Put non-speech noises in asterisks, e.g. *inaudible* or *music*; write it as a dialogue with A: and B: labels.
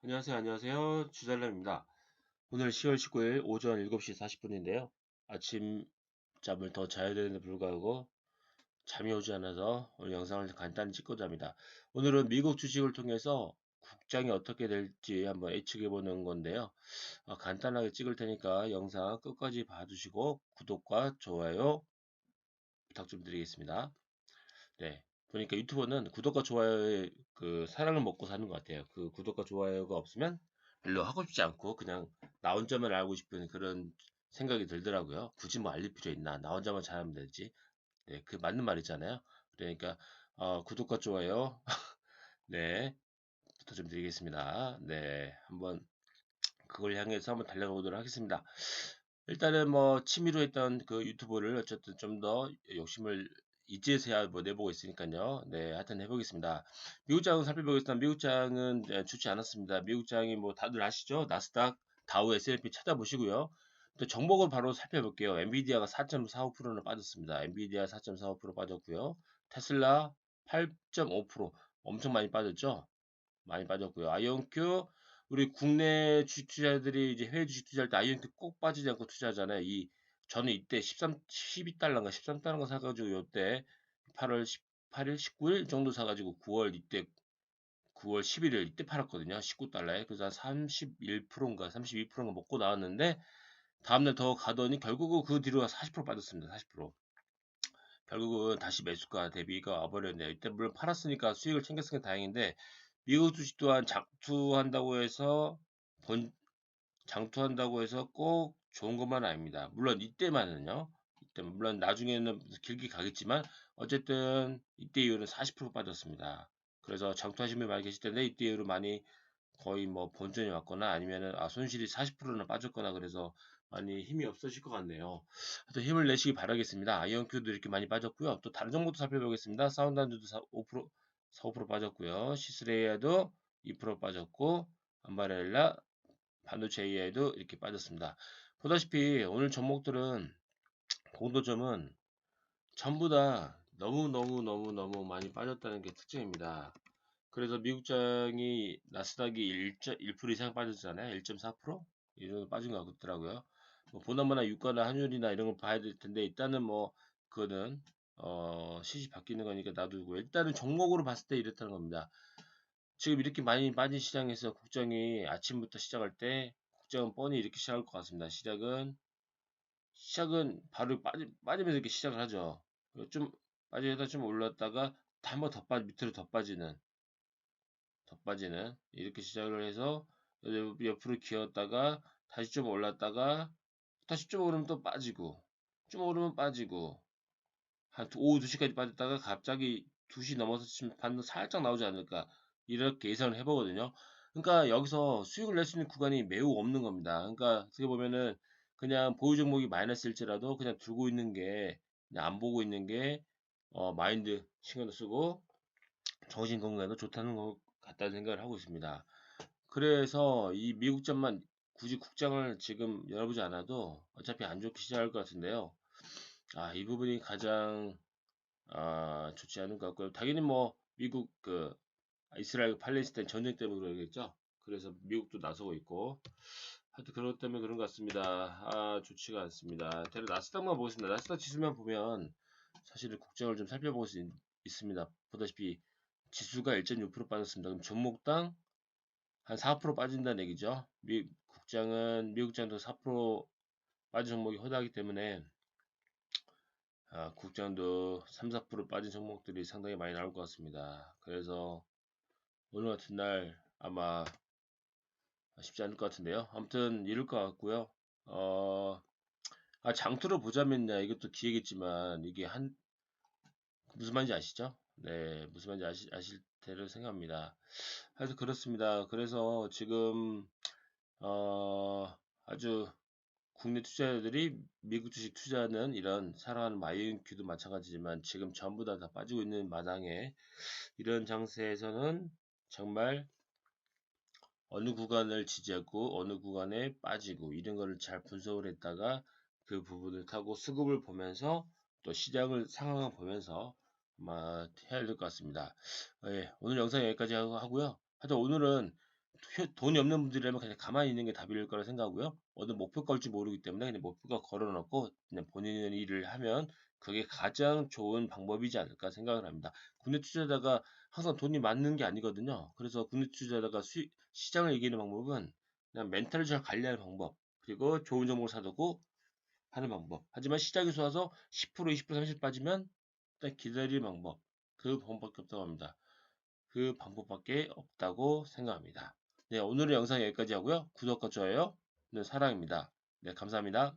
A: 안녕하세요. 안녕하세요. 주달람입니다. 오늘 10월 19일 오전 7시 40분인데요. 아침 잠을 더 자야 되는데 불구하고 잠이 오지 않아서 오늘 영상을 간단히 찍고자 합니다. 오늘은 미국 주식을 통해서 국장이 어떻게 될지 한번 예측해 보는 건데요. 어, 간단하게 찍을 테니까 영상 끝까지 봐주시고 구독과 좋아요 부탁 좀 드리겠습니다. 네. 보니까 유튜버는 구독과 좋아요의 그 사랑을 먹고 사는 것 같아요. 그 구독과 좋아요가 없으면 별로 하고 싶지 않고 그냥 나 혼자만 알고 싶은 그런 생각이 들더라고요. 굳이 뭐 알릴 필요 있나? 나 혼자만 잘하면 되지. 네, 그 맞는 말이잖아요. 그러니까 어, 구독과 좋아요 *laughs* 네 부탁 좀 드리겠습니다. 네, 한번 그걸 향해서 한번 달려보도록 하겠습니다. 일단은 뭐 취미로 했던 그 유튜브를 어쨌든 좀 더 욕심을 이제서야 뭐 내보고 있으니까요. 네, 하여튼 해보겠습니다. 미국장은 살펴보겠습니다. 미국장은 네, 좋지 않았습니다. 미국장이 뭐 다들 아시죠? 나스닥, 다우, S&P 찾아보시고요. 또 종목을 바로 살펴볼게요. 엔비디아가 4.45%는 빠졌습니다. 엔비디아 4.45% 빠졌고요. 테슬라 8.5% 엄청 많이 빠졌죠? 많이 빠졌고요. 아이온큐 우리 국내 주식 투자들이 이제 해외 주식 투자할 때 아이온큐 꼭 빠지지 않고 투자하잖아요. 이 저는 이때 13, 12달러인가 13달러인가 사가지고 요때 8월 18일, 19일 정도 사가지고 9월 이때 9월 11일 이때 팔았거든요. 19달러에. 그래서 한 31%인가 32%인가 먹고 나왔는데 다음날 더 가더니 결국은 그 뒤로 40% 빠졌습니다. 40%. 결국은 다시 매수가 대비가 와버렸네요. 이때 물론 팔았으니까 수익을 챙겼으니까 다행인데 미국 주식 또한 장투한다고 해서 본 장투한다고 해서 꼭 좋은 것만 아닙니다. 물론 이때만은요. 이때 물론 나중에는 길게 가겠지만 어쨌든 이때 이후는 40% 빠졌습니다. 그래서 장투하신 분이 많이 계실 텐데 이때 이후로 많이 거의 뭐 본전이 왔거나 아니면은 아 손실이 40%나 빠졌거나 그래서 많이 힘이 없으실 것 같네요. 하여튼 힘을 내시기 바라겠습니다. 아이언큐도 이렇게 많이 빠졌고요. 또 다른 정보도 살펴보겠습니다. 사운드한드도 5% 4, 5% 빠졌고요. 시스레이아도 2% 빠졌고 암바렐라 반도체 AI도 이렇게 빠졌습니다. 보다시피 오늘 종목들은 공도점은 전부 다 너무너무너무너무 많이 빠졌다는 게 특징입니다. 그래서 미국장이 나스닥이 1.1% 이상 빠졌잖아요. 1.4%? 이 정도 빠진 것 같더라고요. 뭐 보나마나 유가나 환율이나 이런 걸 봐야 될 텐데 일단은 뭐 그거는 어 시시 바뀌는 거니까 놔두고 일단은 종목으로 봤을 때 이렇다는 겁니다. 지금 이렇게 많이 빠진 시장에서 국정이 아침부터 시작할 때 국정은 뻔히 이렇게 시작할 것 같습니다. 시작은 시작은 바로 빠지, 빠지면서 이렇게 시작을 하죠. 좀 빠지다 좀 올랐다가 한 번 더 빠 밑으로 더 빠지는 더 빠지는 이렇게 시작을 해서 옆으로 기었다가 다시 좀 올랐다가 다시 좀 오르면 또 빠지고 좀 오르면 빠지고 한 오후 2시까지 빠졌다가 갑자기 2시 넘어서 지금 반등 살짝 나오지 않을까 이렇게 예상을 해보거든요. 그러니까 여기서 수익을 낼 수 있는 구간이 매우 없는 겁니다. 그러니까 어떻게 보면은 그냥 보유 종목이 마이너스일지라도 그냥 두고 있는 게 안 보고 있는 게 어, 마인드 신경도 쓰고 정신 건강에도 좋다는 것 같다는 생각을 하고 있습니다. 그래서 이 미국전만 굳이 국장을 지금 열어보지 않아도 어차피 안 좋게 시작할 것 같은데요. 아, 이 부분이 가장 아, 좋지 않은 것 같고요. 당연히 뭐 미국 그 이스라엘 팔레스타인 전쟁 때문에 그러겠죠. 그래서 미국도 나서고 있고 하여튼 그것 때문에 그런 것 같습니다. 아, 좋지가 않습니다. 대략 나스닥만 보겠습니다. 나스닥 지수만 보면 사실은 국장을 좀 살펴볼 수 있, 습니다 보다시피 지수가 1.6% 빠졌습니다. 그럼 종목당 한 4% 빠진다는 얘기죠. 미, 국장은 미국장도 4% 빠진 종목이 허다하기 때문에 아, 국장도 3, 4% 빠진 종목들이 상당히 많이 나올 것 같습니다. 그래서 오늘 같은 날 아마 쉽지 않을 것 같은데요. 아무튼 이럴 것 같고요. 어, 아, 장투로 보자면요. 이것도 기회겠지만 이게 한 무슨 말인지 아시죠? 네, 무슨 말인지 아시, 아실 테를 생각합니다. 하여튼 그렇습니다. 그래서 지금 어, 아주 국내 투자자들이 미국 주식 투자하는 이런 살아가는 마이인큐도 마찬가지지만 지금 전부 다, 다 빠지고 있는 마당에 이런 장세에서는 정말 어느 구간을 지지하고 어느 구간에 빠지고 이런 거를 잘 분석을 했다가 그 부분을 타고 수급을 보면서 또 시장을 상황을 보면서 아마 해야 될 것 같습니다. 예, 오늘 영상 여기까지 하고요. 하여튼 오늘은 효- 돈이 없는 분들이라면 그냥 가만히 있는 게 답일 거라 생각하고요. 어느 목표 걸지 모르기 때문에 그냥 목표가 걸어놓고 그냥 본인의 일을 하면 그게 가장 좋은 방법이지 않을까 생각을 합니다. 국내 투자자가 항상 돈이 맞는 게 아니거든요. 그래서 국내 투자자가 수익- 시장을 이기는 방법은 그냥 멘탈을 잘 관리하는 방법 그리고 좋은 종목을 사두고 하는 방법. 하지만 시장이 좋아서 10% 20% 30% 빠지면 일단 기다리는 방법. 그 방법밖에 없다고 합니다. 그 방법밖에 없다고 생각합니다. 네, 오늘의 영상 여기까지 하고요. 구독과 좋아요, 네, 사랑입니다. 네, 감사합니다.